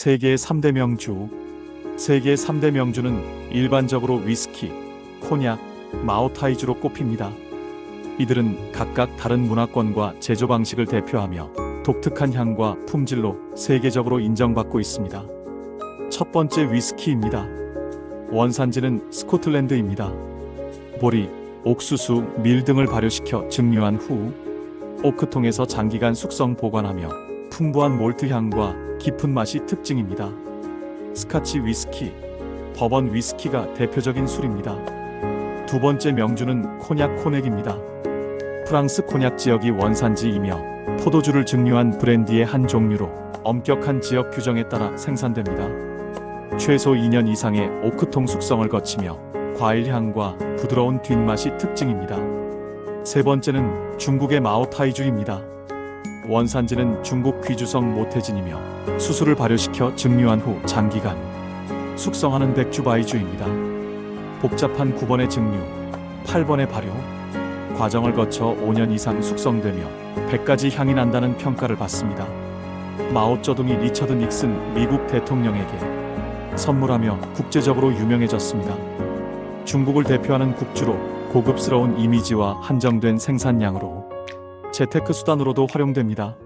세계의 3대 명주. 세계 3대 명주는 일반적으로 위스키, 코냑, 마오타이주로 꼽힙니다. 이들은 각각 다른 문화권과 제조 방식을 대표하며 독특한 향과 품질로 세계적으로 인정받고 있습니다. 첫 번째 위스키입니다. 원산지는 스코틀랜드입니다. 보리, 옥수수, 밀 등을 발효시켜 증류한 후 오크통에서 장기간 숙성 보관하며 풍부한 몰트 향과 깊은 맛이 특징입니다. 스카치 위스키, 버번 위스키가 대표적인 술입니다. 두 번째 명주는 코냑 코넥입니다. 프랑스 코냑 지역이 원산지이며 포도주를 증류한 브랜디의 한 종류로 엄격한 지역 규정에 따라 생산됩니다. 최소 2년 이상의 오크통 숙성을 거치며 과일 향과 부드러운 뒷맛이 특징입니다. 세 번째는 중국의 마오타이주입니다. 원산지는 중국 귀주성 모태진이며 수수를 발효시켜 증류한 후 장기간 숙성하는 백주바이주입니다. 복잡한 9번의 증류, 8번의 발효, 과정을 거쳐 5년 이상 숙성되며 100가지 향이 난다는 평가를 받습니다. 마오쩌둥이 리처드 닉슨 미국 대통령에게 선물하며 국제적으로 유명해졌습니다. 중국을 대표하는 국주로 고급스러운 이미지와 한정된 생산량으로 재테크 수단으로도 활용됩니다.